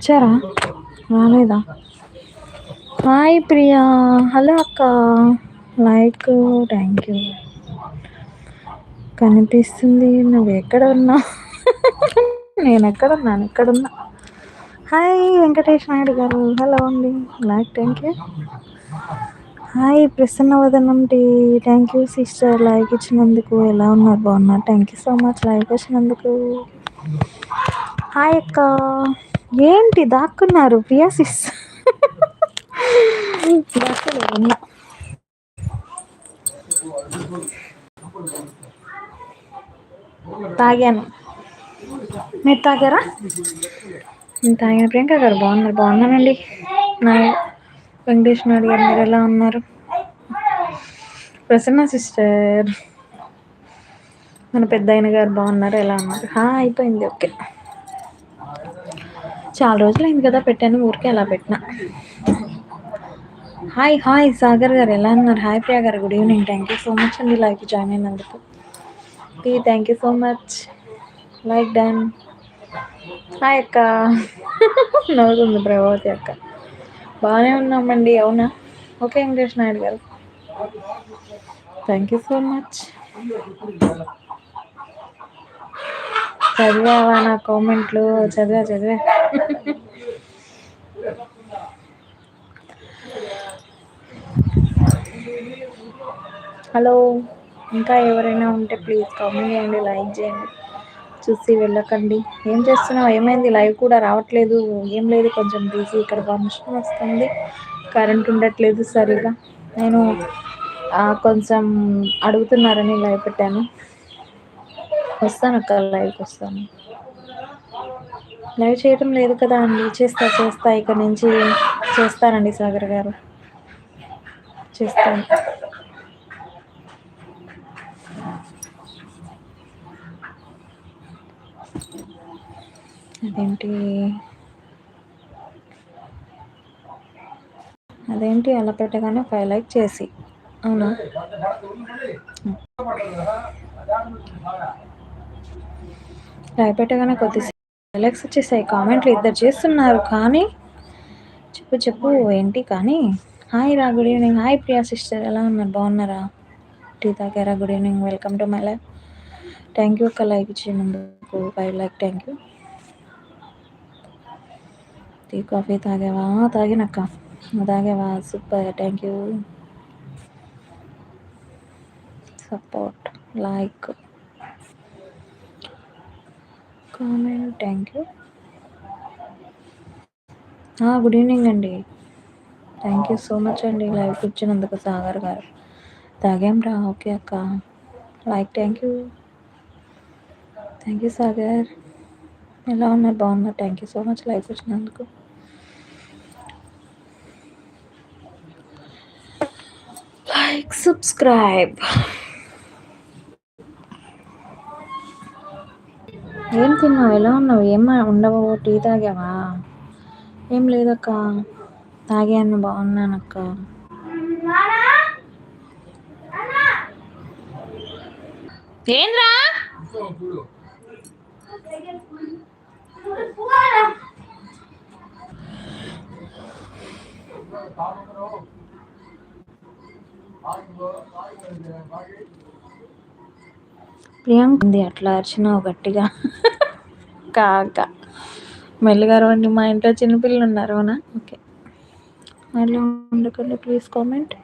వచ్చారా? రాలేదా? Hi Priya. Hello అక్క. Like thank you. కనిపిస్తుంది నువ్వు ఎక్కడ ఉన్నా? నేను ఎక్కడ ఉన్నాను ఎక్కడున్నా హాయ్ వెంకటేష్ నాయుడు గారు. హలో అండి. Like thank you. Hi Prasanna Vadanam tea thank you sister. Like ఇచ్చినందుకు ఎలా ఉన్నారు? బాగున్నారు? Thank you so much. Like ఇచ్చినందుకు. హాయ్ అక్క. ఏంటి దాక్కున్నారు ప్రియాసిస్ దాక్కలేదు తాగాను. మీరు తాగారా? నేను తాగిన ప్రియాంక గారు బాగున్నారు. బాగున్నానండి నా వెంకటేష్ నాయుడు గారు మీరు ఎలా ఉన్నారు? ప్రసన్న సిస్టర్. మన పెద్ద గారు బాగున్నారు. ఎలా ఉన్నారు? హా అయిపోయింది. ఓకే. చాలా రోజులు అయింది కదా పెట్టాను ఊరికే అలా పెట్టిన. హాయ్ హాయ్ సాగర్ గారు ఎలా ఉన్నారు? హాయ్ ప్రియా గారు good evening. Thank you so much అండి లైక్ జాయిన్ అయినందుకు. Tea thank you so much like done. Hi అక్క. నవ్వుతుంది ప్రభావతి అక్క. బాగానే ఉన్నామండి అవునా? ఓకే వెంకటేష్ నాయుడు గారు. థ్యాంక్ యూ సో మచ్ చదివావా నా కామెంట్లు చదివా చదివా. హలో ఇంకా ఎవరైనా ఉంటే ప్లీజ్ కామెంట్ చేయండి లైక్ చేయండి. చూసి వెళ్ళకండి. ఏం చేస్తున్నావు? ఏమైంది? లైవ్ కూడా రావట్లేదు. ఏం లేదు కొంచెం బిజీ. ఇక్కడ వర్షం వస్తుంది. కరెంట్ ఉండట్లేదు సరిగా. నేను కొంచెం అడుగుతున్నారని లైవ్ పెట్టాను వస్తాను అక్క లైవ్కి వస్తాను. లైవ్ చేయటం లేదు కదా అండి. చేస్తా చేస్తా ఇక్కడ నుంచి చేస్తానండి సాగర్ గారు. చేస్తాను. అదేంటి? అదేంటి? అలా పెట్టగానే ఫైవ్ లైక్ చేసి. అవునా? రాయపెట్టగానే పెట్టగానే కొద్దిసేపు రిలాక్స్ వచ్చేసాయి. కామెంట్లు ఇద్దరు చేస్తున్నారు కానీ చెప్పు చెప్పు ఏంటి కానీ. హాయ్ రా good evening hi Priya sister ఎలా ఉన్నారు? బాగున్నారా? టీ తాగారా? Good evening welcome to my life thank you ఒక లైక్ ఇచ్చినందుకు five like. Thank you tea coffee తాగావా? తాగినక్క తాగావా? Super thank you support like comment thank you good evening అండి thank you so much అండి లైవ్కి వచ్చినందుకు సాగర్ గారు. తాగాం రా? ఓకే అక్క. Like thank you thank you Sagar. ఎలా ఉన్నారు? బాగున్నారు? Thank you so much life వచ్చినందుకు లైక్ సబ్స్క్రైబ్ ఏం తిన్నావు? ఎలా ఉన్నావు? ఏం ఉండవు. టీ తాగావా? ఏం లేదక్క. తాగాను బాగున్నానక్క ఏంద్రా? ప్రియాంక ఉంది. అట్లా అరిచినావు గట్టిగా. కాక. మెల్లిగా రండి మా ఇంట్లో చిన్నపిల్లలు ఉన్నారు. అవునా? ఓకే. మళ్ళీ ఉండకండి ప్లీజ్ కామెంట్.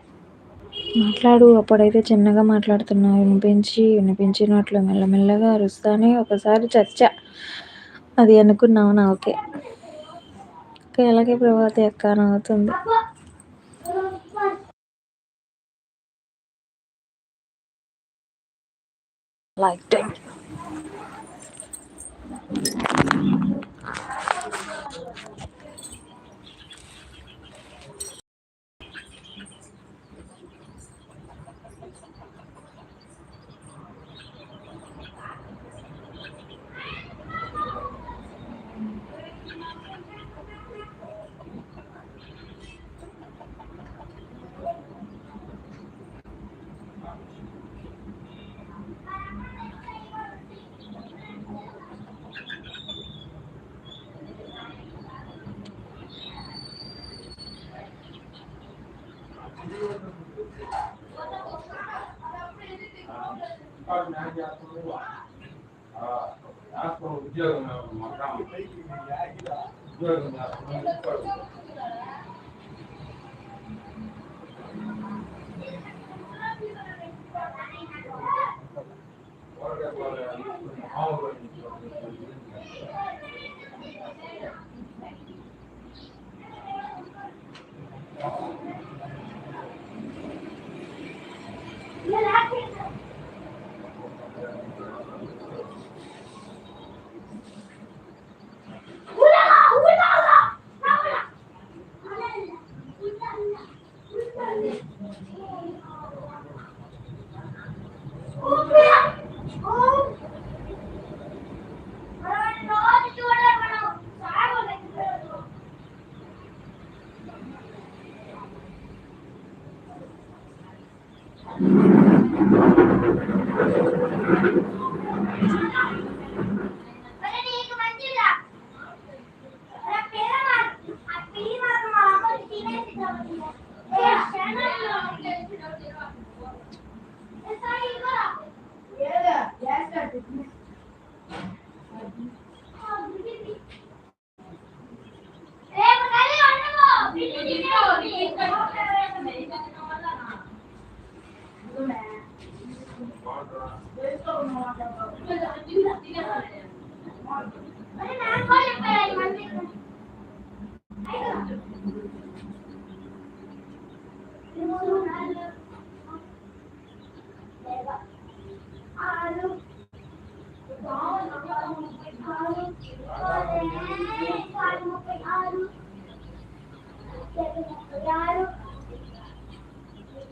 మాట్లాడు. అప్పుడైతే చిన్నగా మాట్లాడుతున్నావు వినిపించి వినిపించినట్లు మెల్లమెల్లగా అరుస్తానే ఒకసారి చర్చ అది అనుకున్నావునా ఓకే. ఓకే అలాగే ప్రభాతి అక్క నవ్వుతుంది like that. 第二个呢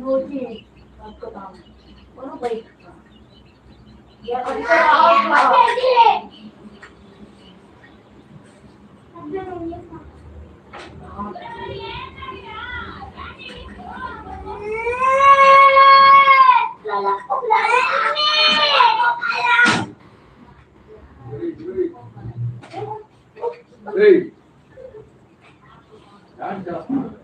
nuôi cơ bào có nó bị dạ con cơ bào phải đi là là không là Hey! Stand up.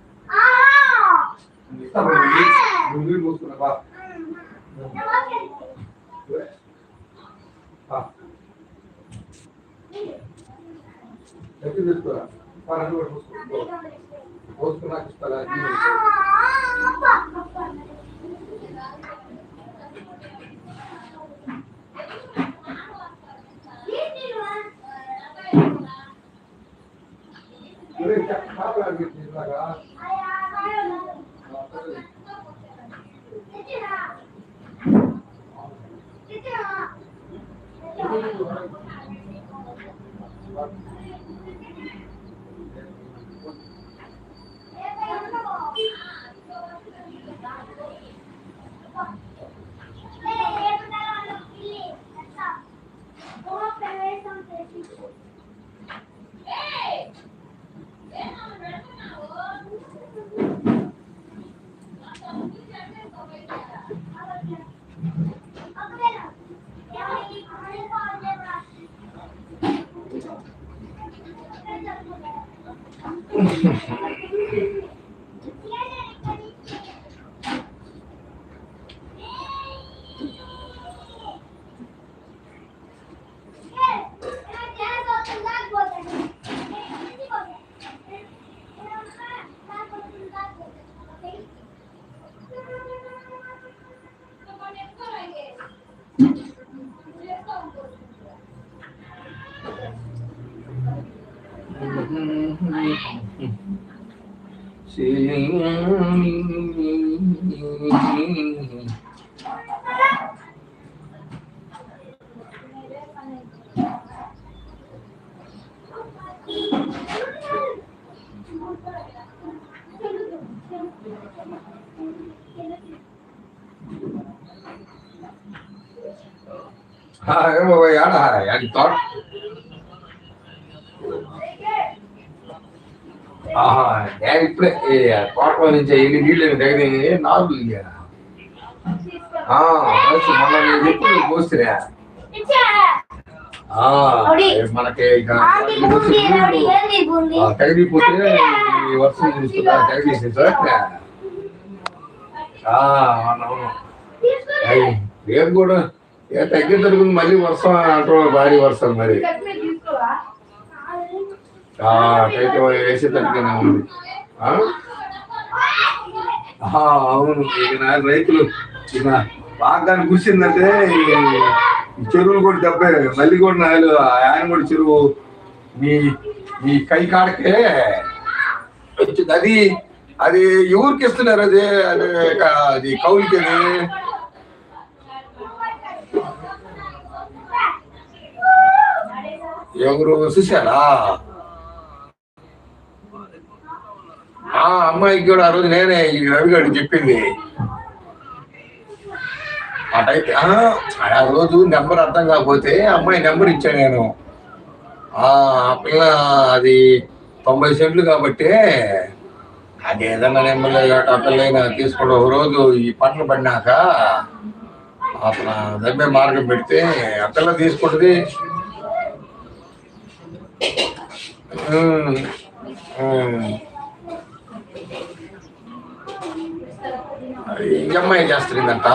కన్నం తీసుకో, పా. యా, బకెట్ ఇక్కడ చూడు, పా, నువ్వు కూడా పా. ఆ, ఈ సైడ్ నుండి తీసుకో, పా. ఇస్తా, పో. ఇస్తా, పో, నువ్వు నువ్వు నీళ్ళు thank ఆ, ఏమో ఆడ అది తోట ఆహా, నేను ఇప్పుడే తోటలో నుంచి వెళ్ళి నీళ్ళు దగ్గర నాలుగు ఇయ్యారా? ఆ, మంచి మొన్న నేను ఎప్పుడు పోస్తున్నా ఆ, మనకి ఇక ఆ, తగిలిపోతే ఈ వర్షం రేపు కూడా ఏ మళ్ళీ వర్షం అంటున్నాడు భారీ వర్షం మరి. అటైతే వేసేటట్టుగానే ఉంది. అవును ఇక నా రైతులు ఇక బాగా కూర్చుందంటే ఈ చెరువులు కూడా దెబ్బే మళ్ళీ కూడా నాయలు ఆయన కూడా చెరువు మీ మీ కై కాడకే వచ్చింది అది అది ఎవరికి ఇస్తున్నారు అది? అది కౌలికి అది అది ఎవరు చూసారా ఆ అమ్మాయికి కూడా ఆ రోజు నేనే ఈ రవిగాడు చెప్పింది. అటైతే ఆ, రోజు నెంబర్ అర్థం కాకపోతే అమ్మాయి నెంబర్ ఇచ్చాను నేను. ఆ పిల్ల అది తొంభై సెంట్లు కాబట్టి అది ఏదన్నా నెంబర్ ఆ పిల్లైనా తీసుకోవడం ఒక రోజు ఈ పంటలు పడినాక అతను దమ్మే మార్గం పెడితే ఆ పిల్ల తీసుకుంటుంది. ఉమ్, Mm. ఈ అమ్మాయి చేస్తుందంట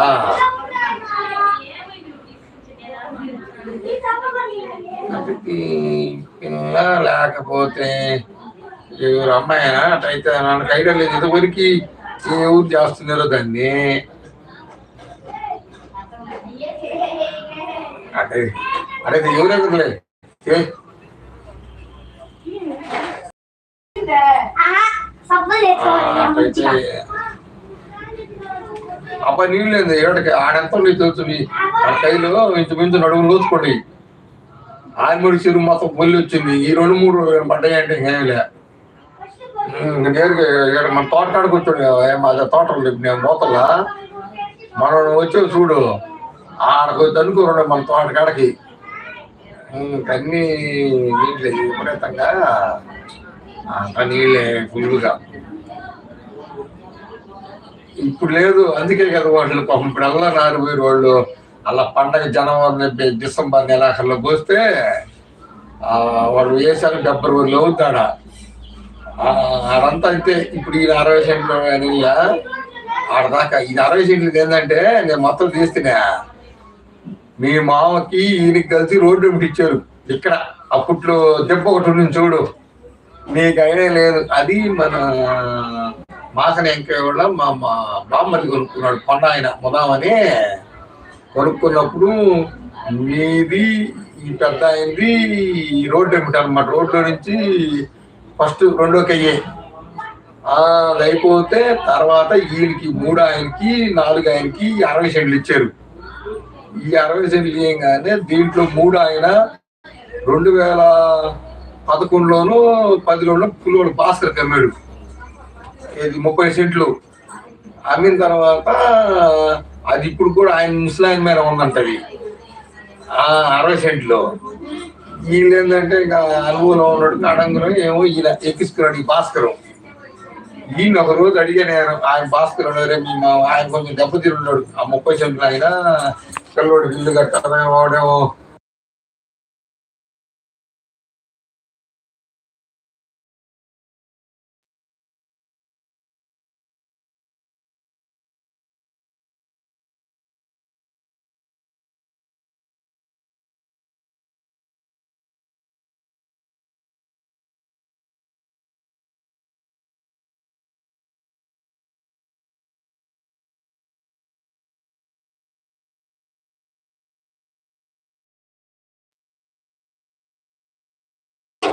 అది పిల్ల లేకపోతే ఎవరు అమ్మాయినా? అటైతే నాకు ఐడియా లేదు. ఇంతవరకు ఎవరు చేస్తున్నారో దాన్ని? అదే అదే ఎవరెవరులే ఏ? అబ్బాయి అబ్బా నీళ్ళు లేదు ఏడకి ఆడెంత నీళ్ళు తెలుస్తుంది ఆ కైలు ఇంచుమించు నడుము లూచుకోండి ఆర్మూడి చిరు మొత్తం మళ్ళీ వచ్చింది. ఈ రెండు మూడు పడ్డాయంటే ఏమిలే నేరుగా ఇక్కడ మన తోట కాడ కూర్చోండి మా తోట నేను మోతలా మనం వచ్చావు చూడు ఆడకు తనుకోరు మన తోట కాడకి అన్ని నీళ్ళు విపరీతంగా. అంత నీళ్ళే ఫుల్గా ఇప్పుడు లేదు అందుకే కదా వాళ్ళు పాపం ఇప్పుడు అల్లా నారిపోయారు వాళ్ళు అలా పండగ జనవరి డిసెంబర్ నెలాఖరులో పోస్తే ఆ, వాడు వేసారు డెబ్బై రోజులు అవుతాడా? ఆడంతా అయితే ఇప్పుడు ఈ అరవై సెంట్లు నీళ్ళ ఆడదాకా. ఇది అరవై సెంట్లు ఏంటంటే నేను మొత్తం తీస్తున్నా. మీ మామకి ఈయనకి కలిసి రోడ్డు ఒకటి ఇచ్చారు. ఇక్కడ అప్పట్లో దెబ్బ ఒకటి ఉంది చూడు. నీకు ఐడియా లేదు. అది మన మాకనే ఇంకా కూడా మా మా బామ్మది కొనుక్కున్నాడు కొండ ఆయన ముదామని. కొనుక్కున్నప్పుడు మీది ఈ పెద్ద అయింది ఈ రోడ్డు ఏమిటనమాట రోడ్లో నుంచి ఫస్ట్ రెండోకి అయ్యే అది అయిపోతే తర్వాత ఈయనకి మూడు ఆయనకి నాలుగు ఆయనకి అరవై సెంట్లు ఇచ్చారు. ఈ అరవై సెంట్లు ఇయ్యంగానే దీంట్లో మూడు ఆయన రెండు వేల పదకొండులోను పదిలోను పులివాడు భాస్కర్ కమ్మాడు. ఇది ముప్పై సెంట్లు. అమ్మిన తర్వాత అది ఇప్పుడు కూడా ఆయన ముస్లాయిన్ మీద ఉందంటది ఆ అరవై సెంట్లు. వీళ్ళు ఏంటంటే ఇంకా అనుభవంలో ఉన్నాడు కడంగులో ఏమో ఈయన ఎక్కించుకున్నాడు ఈ భాస్కరం. ఈయన ఒక రోజు అడిగా నేను ఆయన భాస్కర్ ఉన్నాడు ఆయన కొంచెం దెబ్బతిరున్నాడు ఆ ముప్పై సెంట్లు ఆయన పిల్లోడు ఇల్లు వాడేమో